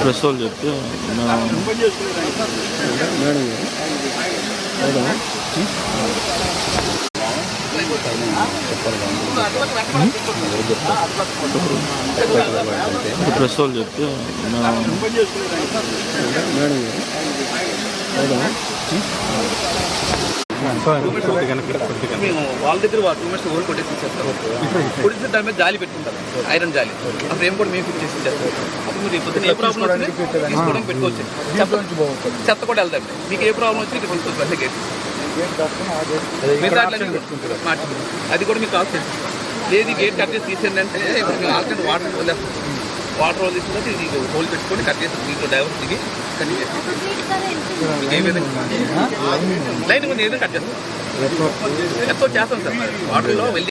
Press వాళ్ళు చెప్తే మేము ప్రెస్ వాళ్ళు చెప్తే మేము మేము వాళ్ళ దగ్గర టూ మినిట్స్ ఓల్ కొట్టేసి ఇచ్చేస్తాం. కొట్టేసి దాని మీద జాలి పెట్టుకుంటారు. ఐరన్ జాలి. ఆ ఫ్రేమ్ కూడా మేము ఫిట్ చేసి ఇచ్చేస్తాం. అప్పుడు మీరు పొద్దున్న ఏ ప్రాబ్లం తీసుకోవడానికి పెట్టుకోవచ్చు. చెత్త చెత్త కూడా వెళ్తాం మీకు ఏ ప్రాబ్లం వచ్చినా ఇక్కడ తీసుకోవచ్చు అంటే గేట్ అది కూడా మీకు కాల్ చేసి లేదు గేట్ కట్ చేసి తీసేయండి అంటే ఆల్రెడీ వాటర్ వదిలేస్తాం వాటర్ వదిలేసిన ఇది హోల్ పెట్టుకొని కట్ చేసి దీంట్లో డైవర్ దిగి కట్ చేసి ఏ విధంగా? లైన్ మీద ఏదైనా కట్ చేస్తాం ఎంతో చేస్తాం సార్. వాటర్లో వెళ్ళి